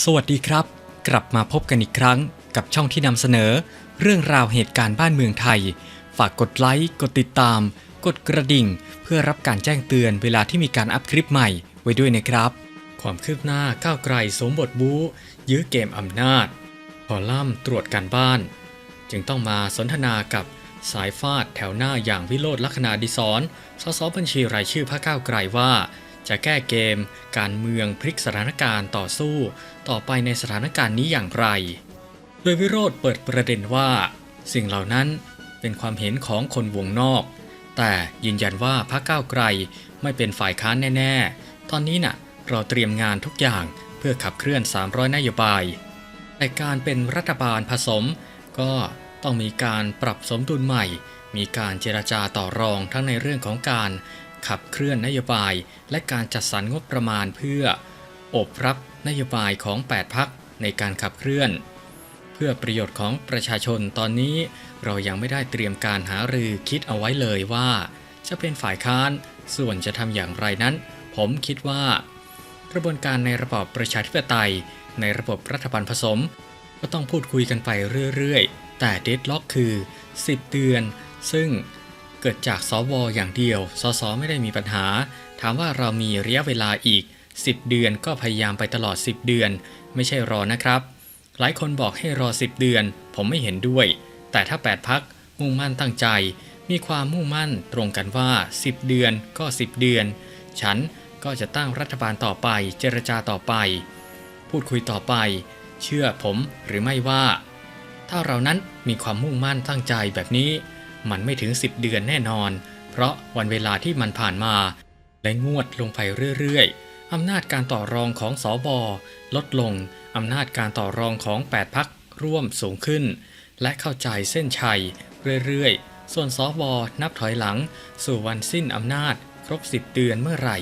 สวัสดีครับ กลับมาพบกันอีกครั้งกับช่องที่นำเสนอ เรื่องราวเหตุการณ์บ้านเมืองไทย ฝากกดไลค์ กดติดตาม กดกระดิ่ง เพื่อรับการแจ้งเตือนเวลาที่มีการอัพคลิปใหม่ไว้ด้วยนะครับ ความคืบหน้าก้าวไกลสมบทบูยื้อเกมอำนาจคอลัมน์ตรวจการบ้าน จึงต้องมาสนทนากับสายฟาดแถวหน้าอย่างวิโรธลักษณะดิศรสสบัญชีรายชื่อพรรคก้าวไกลว่า จะแก้เกม การเมืองพลิกสถานการณ์ต่อสู้ ต่อไปในสถานการณ์นี้อย่างไร โดยวิโรธเปิดประเด็นว่า สิ่งเหล่านั้นเป็นความเห็นของคนวงนอก แต่ยืนยันว่าพรรคก้าวไกลไม่เป็นฝ่ายค้านแน่ ๆ ตอนนี้น่ะเราเตรียมงานทุกอย่างเพื่อขับเคลื่อน 300 นโยบาย แต่การเป็นรัฐบาลผสม ก็ต้องมีการปรับสมดุลใหม่ มีการเจรจาต่อรองทั้งในเรื่องของการ ขับเคลื่อนนโยบาย และการจัดสรรงบประมาณเพื่อ อบรับนโยบายของ 8 พักในการขับเคลื่อน เพื่อประโยชน์ของประชาชนตอนนี้เรายังไม่ได้เตรียมการหารือคิดเอาไว้เลยว่า จะเป็นฝ่ายค้านส่วนจะทำอย่างไรนั้น ผมคิดว่า กระบวนการในระบอบประชาธิปไตย ในระบบรัฐบาลผสม ก็ต้องพูดคุยกันไปเรื่อยๆ แต่เดดล็อกคือ 10 เดือน ซึ่ง เกิดจากสวอย่างเดียว สสไม่ได้มีปัญหา ถามว่าเรามีระยะเวลาอีก 10 เดือนก็พยายามไปตลอด 10 เดือน ไม่ใช่รอนะครับ หลายคนบอกให้รอ 10 เดือน ผมไม่เห็นด้วย แต่ถ้า 8 พักมุ่งมั่นตั้งใจ มีความมุ่งมั่นตรงกันว่า 10 เดือนก็ 10 เดือน ฉันก็จะตั้งรัฐบาลต่อไป เจรจาต่อไป พูดคุยต่อไป เชื่อผมหรือไม่ว่า ถ้าเรานั้นมีความมุ่งมั่นตั้งใจแบบนี้ มันไม่ถึง 10 เดือนแน่นอน เพราะวันเวลาที่มันผ่านมา และงวดลงไปเรื่อยๆ อำนาจการต่อรองของสอบอลดลง อำนาจการต่อรองของ 8พักร่วมสูงขึ้น และเข้าใจเส้นชัยเรื่อยๆ ส่วนสอบอนับถอยหลัง สู่วันสิ้นอำนาจ ครบ 10 เดือนเมื่อไหร่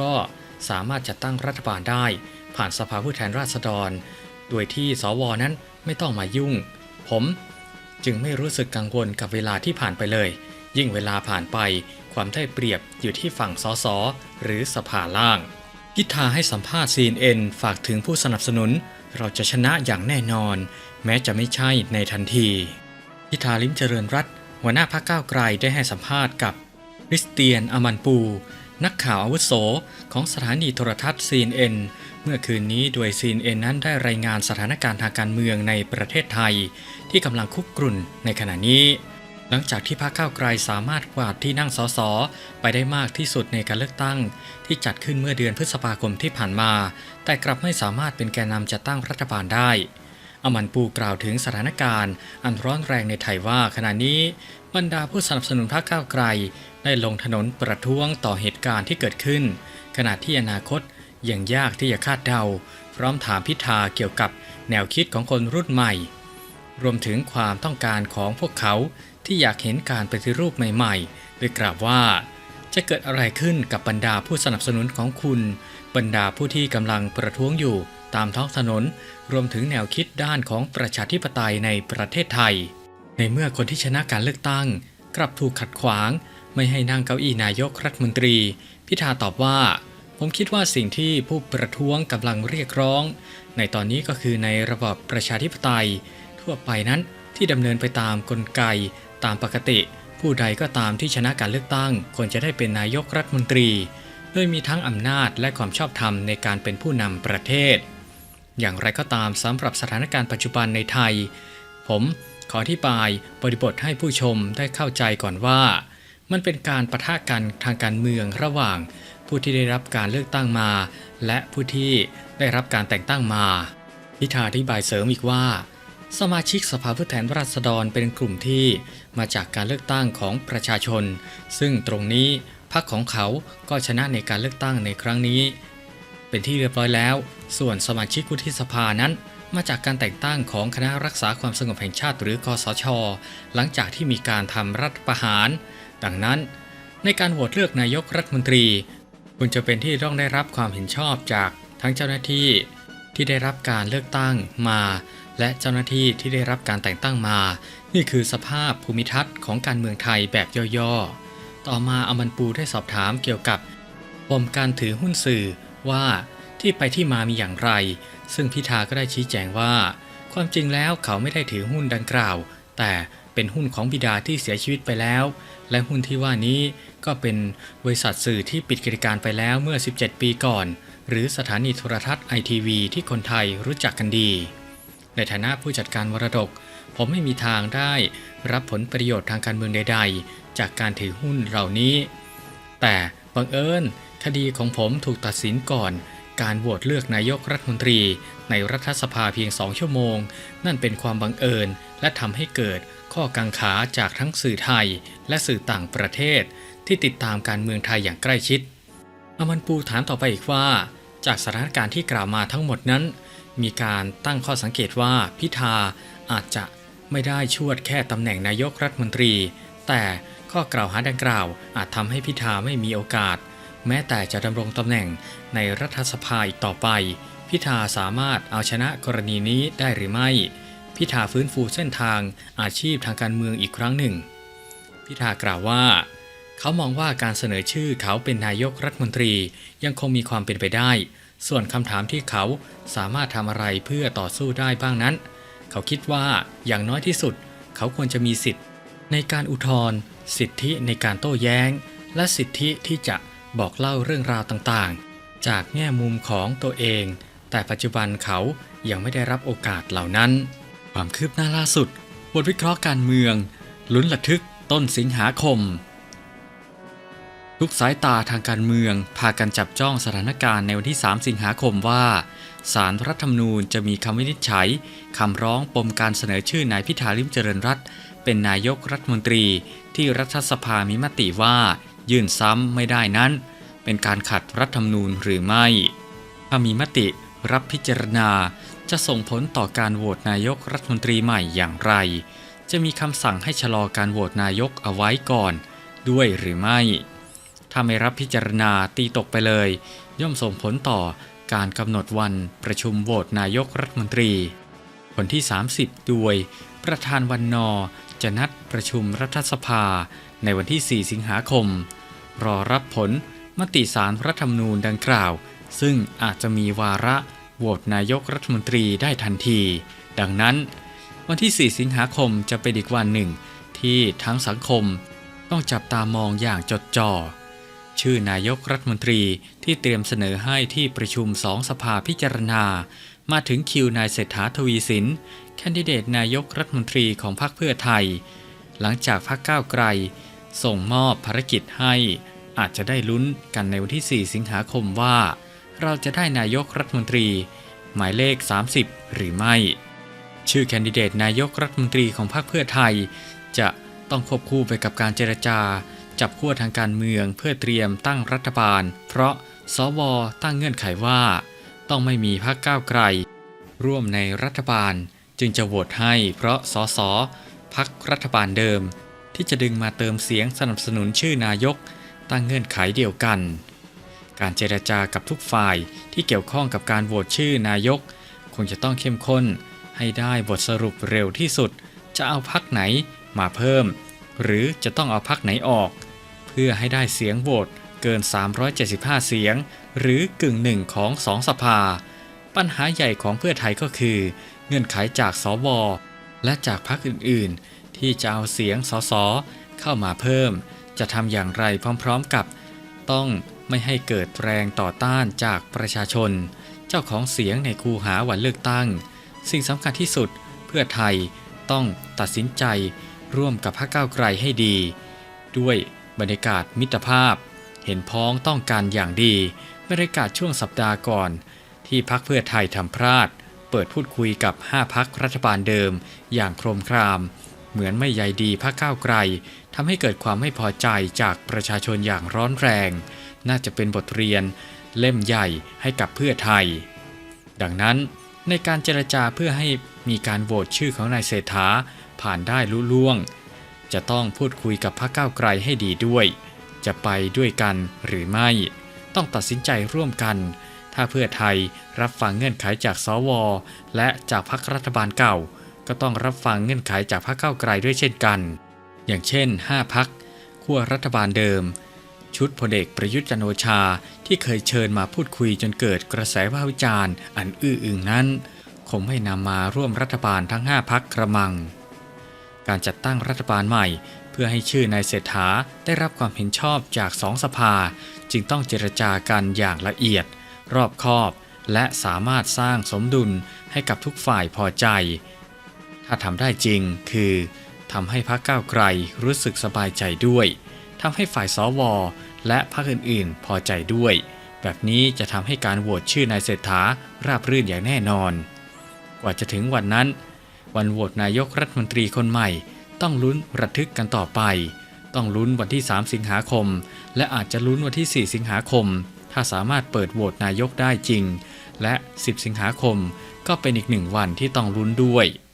ก็สามารถจัดตั้งรัฐบาลได้ ผ่านสภาผู้แทนราษฎร โดยที่สวนั้นไม่ต้องมายุ่ง ผม จึงไม่รู้สึกกังวลกับเวลาที่ผ่านไปเลย ยิ่งเวลาผ่านไป ความได้เปรียบอยู่ที่ฝั่งสสหรือสภาล่าง พิธาให้สัมภาษณ์ CNN ฝากถึงผู้สนับสนุน เราจะชนะอย่างแน่นอน แม้จะไม่ใช่ในทันที พิธาลิ้มเจริญรัตน์หัวหน้าพรรคก้าวไกลได้ให้สัมภาษณ์กับคริสเตียนอมันปู นักข่าวอาวุโสของสถานีโทรทัศน์ CNN เมื่อคืนนี้โดย CNN นั้นได้รายงานสถานการณ์ทางการเมืองในประเทศไทย ที่กำลังคุกกรุ่นในขณะนี้ หลังจากที่พรรคก้าวไกลสามารถกวาดที่นั่งสสไปได้มากที่สุดในการเลือกตั้ง ที่จัดขึ้นเมื่อเดือนพฤษภาคมที่ผ่านมา แต่กลับไม่สามารถเป็นแกนนำจัดตั้งรัฐบาลได้อมันปูกล่าวถึงสถานการณ์ อันร้อนแรงในไทยว่าขณะนี้ บรรดาผู้สนับสนุนพรรคก้าวไกล ได้ลงถนนประท้วงต่อเหตุการณ์ที่เกิดขึ้น ขณะที่อนาคต ยังยากที่จะคาดเดา พร้อมถามพิธาเกี่ยวกับแนวคิดของคนรุ่นใหม่ รวมถึงความต้องการของพวกเขาที่อยากเห็นการปฏิรูปใหม่ๆโดยกล่าวว่าจะเกิดอะไรขึ้นกับบรรดาผู้สนับสนุนของคุณ บรรดาผู้ที่กำลังประท้วงอยู่ตามท้องถนน รวมถึงแนวคิดด้านของประชาธิปไตยในประเทศไทย ในเมื่อคนที่ชนะการเลือกตั้ง กลับถูกขัดขวาง ไม่ให้นั่งเก้าอี้นายกรัฐมนตรี พิธาตอบว่า ผมคิดว่าสิ่งที่ผู้ประท้วงกำลังเรียกร้อง ในตอนนี้ก็คือในระบอบประชาธิปไตย ทั่วไปนั้นที่ดำเนินไปตามกลไก ตามปกติ ผู้ใดก็ตามที่ชนะการเลือกตั้งควรจะได้เป็นนายกรัฐมนตรีโดยมีทั้งอำนาจและความชอบธรรมในการเป็นผู้นำประเทศ อย่างไรก็ตามสำหรับสถานการณ์ปัจจุบันในไทย ผมขออธิบายบริบทให้ผู้ชมได้เข้าใจก่อนว่า มันเป็นการประทะกันทางการเมืองระหว่าง ผู้ที่ได้รับการเลือกตั้งมา และผู้ที่ได้รับการแต่งตั้งมา พิธาอธิบายเสริมอีกว่า สมาชิกสภาผู้แทนราษฎรเป็นกลุ่มที่มาจากการเลือกตั้งของประชาชน ซึ่งตรงนี้พรรคของเขาก็ชนะในการเลือกตั้งในครั้งนี้ เป็นที่เรียบร้อยแล้ว ส่วนสมาชิกวุฒิสภานั้นมาจากการแต่งตั้งของคณะรักษาความสงบแห่งชาติหรือคอสช หลังจากที่มีการทำรัฐประหาร ดังนั้น ในการโหวตเลือกนายกรัฐมนตรี คุณจะเป็นที่ต้องได้รับความเห็นชอบจากทั้งเจ้าหน้าที่ที่ได้รับการเลือกตั้งมา และเจ้าหน้าที่ที่ได้รับการแต่งตั้งมา นี่คือสภาพภูมิทัศน์ของการเมืองไทยแบบย่อๆ ต่อมาอมันปูได้สอบถามเกี่ยวกับปมการถือหุ้นสื่อว่าที่ไปที่มามีอย่างไร ซึ่งพิธาก็ได้ชี้แจงว่า ความจริงแล้วเขาไม่ได้ถือหุ้นดังกล่าว แต่ เป็นหุ้นของบิดาที่เสียชีวิตไปแล้ว และหุ้นที่ว่านี้ก็เป็นบริษัทสื่อที่ปิดกิจการไปแล้วเมื่อ 17 ปีก่อน หรือสถานีโทรทัศน์ไอทีวีที่คนไทยรู้จักกันดี ในฐานะผู้จัดการมรดก ผมไม่มีทางได้รับผลประโยชน์ทางการเมืองใด ๆ จากการถือหุ้นเหล่านี้ แต่บังเอิญคดีของผมถูกตัดสินก่อนการโหวตเลือกนายกรัฐมนตรีในรัฐสภาเพียงสองชั่วโมง นั่นเป็นความบังเอิญ และทำให้เกิดข้อกังขาจากทั้งสื่อไทยและสื่อต่างประเทศ ที่ติดตามการเมืองไทยอย่างใกล้ชิด อมันปูถามต่อไปอีกว่า จากสถานการณ์ที่กล่าวมาทั้งหมดนั้น มีการตั้งข้อสังเกตว่าพิธาอาจจะไม่ได้ชวดแค่ตำแหน่งนายกรัฐมนตรี แต่ข้อกล่าวหาดังกล่าว อาจทำให้พิธาไม่มีโอกาส แม้แต่จะดำรงตำแหน่งในรัฐสภาอีกต่อไป พิธาสามารถเอาชนะกรณีนี้ได้หรือไม่ พิธาฟื้นฟูเส้นทางอาชีพทางการเมืองอีกครั้งหนึ่ง พิธากล่าวว่า เขามองว่าการเสนอชื่อเขาเป็นนายกรัฐมนตรียังคงมีความเป็นไปได้ ส่วนคำถามที่เขาสามารถทำอะไรเพื่อต่อสู้ได้บ้างนั้น เขาคิดว่าอย่างน้อยที่สุด เขาควรจะมีสิทธิ์ ในการอุทธรณ์สิทธิในการโต้แย้ง และสิทธิที่จะบอกเล่าเรื่องราวต่างๆ จากแง่มุมของตัวเอง แต่ปัจจุบันเขายังไม่ได้รับโอกาสเหล่านั้น ความคืบหน้าล่าสุดบทวิเคราะห์การเมือง ลุ้นระทึกต้นสิงหาคม ทุกสายตาทางการเมือง พากันจับจ้องสถานการณ์ในวันที่ 3 สิงหาคมว่าสารรัฐธรรมนูญจะมีคำวินิจฉัยคำร้องปมการเสนอชื่อนายพิธาลิมเจริญรัตน์เป็นนายกรัฐมนตรี ที่รัฐสภามีมติว่า ยื่นซ้ำไม่ได้นั้น เป็นการขัดรัฐธรรมนูญหรือไม่ ถ้ามีมติรับพิจารณา จะส่งผลต่อการโหวตนายกรัฐมนตรีใหม่อย่างไร จะมีคำสั่งให้ชะลอการโหวตนายกเอาไว้ก่อน ด้วยหรือไม่ ถ้าไม่รับพิจารณาตีตกไปเลย ย่อมส่งผลต่อการกำหนดวันประชุมโหวตนายกรัฐมนตรี วันที่ 30 โดย ประธานวันนอจะนัดประชุมรัฐสภาในวันที่ 4 สิงหาคม รอรับผลมติสารรัฐธรรมนูญดังกล่าว ซึ่งอาจจะมีวาระ โหวตนายกรัฐมนตรีได้ทันที ดังนั้น วันที่ 4 สิงหาคมจะเป็นอีกวันหนึ่ง ที่ทั้งสังคมต้องจับตามองอย่างจดจ่อ ชื่อนายกรัฐมนตรีที่เตรียมเสนอให้ที่ประชุมสองสภาพิจารณา มาถึงคิวนายเศรษฐาทวีสิน แคนดิเดตนายกรัฐมนตรีของพรรคเพื่อไทย หลังจากพรรคก้าวไกล ส่งมอบภารกิจให้อาจจะได้ลุ้นกันในวันที่ 4 สิงหาคมว่า เราจะได้นายกรัฐมนตรี หมายเลข 30 หรือไม่ ชื่อแคนดิเดตนายกรัฐมนตรีของพรรคเพื่อไทย จะต้องควบคู่ไปกับการเจรจา จับขั้วทางการเมืองเพื่อเตรียมตั้งรัฐบาล เพราะสวตั้งเงื่อนไขว่า ต้องไม่มีพรรคก้าวไกล ร่วมในรัฐบาลจึงจะโหวตให้เพราะสสพักรัฐบาลเดิม ที่จะดึงมาเติมเสียงสนับสนุนชื่อนายกตั้งเงื่อนไขเดียวกัน การเจรจากับทุกฝ่ายที่เกี่ยวข้องกับการโหวตชื่อนายก คงจะต้องเข้มข้น ให้ได้บทสรุปเร็วที่สุด จะเอาพักไหนมาเพิ่ม หรือจะต้องเอาพักไหนออก เพื่อให้ได้เสียงโหวตเกิน 375 เสียง หรือกึ่งหนึ่งของสองสภา ปัญหาใหญ่ของเพื่อไทยก็คือ เงื่อนไขจากสวและจากพรรคอื่นๆ ที่จะเอาเสียงสสเข้ามาเพิ่ม จะทำอย่างไรพร้อม ๆกับ ต้อง ไม่ให้เกิดแรงต่อต้านจากประชาชน เจ้าของเสียงในคูหาวันเลือกตั้ง สิ่งสำคัญที่สุดเพื่อไทยต้องตัดสินใจร่วมกับพรรคก้าวไกลให้ดี ด้วยบรรยากาศมิตรภาพ เห็นพ้องต้องการอย่างดีบรรยากาศช่วงสัปดาห์ก่อน ที่พักเพื่อไทยทำพลาด เปิดพูดคุยกับ 5พักรัฐบาลเดิม อย่างโครมคราม เหมือนไม่ใยดีพักก้าวไกลทำให้เกิดความไม่พอใจจากประชาชนอย่างร้อนแรง น่าจะเป็นบทเรียน เล่มใหญ่ให้กับเพื่อไทย ดังนั้นในการเจรจาเพื่อให้มีการโหวตชื่อของนายเศรษฐาผ่านได้ลุล่วง จะต้องพูดคุยกับพรรคก้าวไกลให้ดีด้วย จะไปด้วยกันหรือไม่ ต้องตัดสินใจร่วมกัน ถ้าเพื่อไทยรับฟังเงื่อนไขจากสวและจากพรรครัฐบาลเก่า ก็ต้องรับฟังเงื่อนไขจากพรรคก้าวไกลด้วยเช่นกัน อย่างเช่น 5พักขั้วรัฐบาลเดิม ชุดพลเอกประยุทธ์จันโอชาที่เคยเชิญมาพูดคุยจนเกิดกระแสวิพาวิจารณ์อันอื้ออึงนั้น คงไม่นำมาร่วมรัฐบาลทั้ง 5พักกระมัง การจัดตั้งรัฐบาลใหม่ เพื่อให้ชื่อนายเศรษฐาได้รับความเห็นชอบจากสองสภา จึงต้องเจรจากันอย่างละเอียด รอบคอบ และสามารถสร้างสมดุลให้กับทุกฝ่ายพอใจ ถ้าทำได้จริงคือทำให้พรรคก้าวไกลรู้สึกสบายใจด้วย ทำให้ฝ่ายสวและพรรคอื่นๆ พอใจด้วย แบบนี้จะทำให้การโหวตชื่อนายเศรษฐาราบรื่นอย่างแน่นอน กว่าจะถึงวันนั้น วันโหวตนายกรัฐมนตรีคนใหม่ ต้องลุ้นระทึกกันต่อไป ต้องลุ้นวันที่ 3 สิงหาคม และอาจจะลุ้นวันที่ 4 สิงหาคม ถ้าสามารถเปิดโหวตนายกได้จริง และ 10 สิงหาคม ก็เป็นอีกหนึ่งวันที่ต้องลุ้นด้วย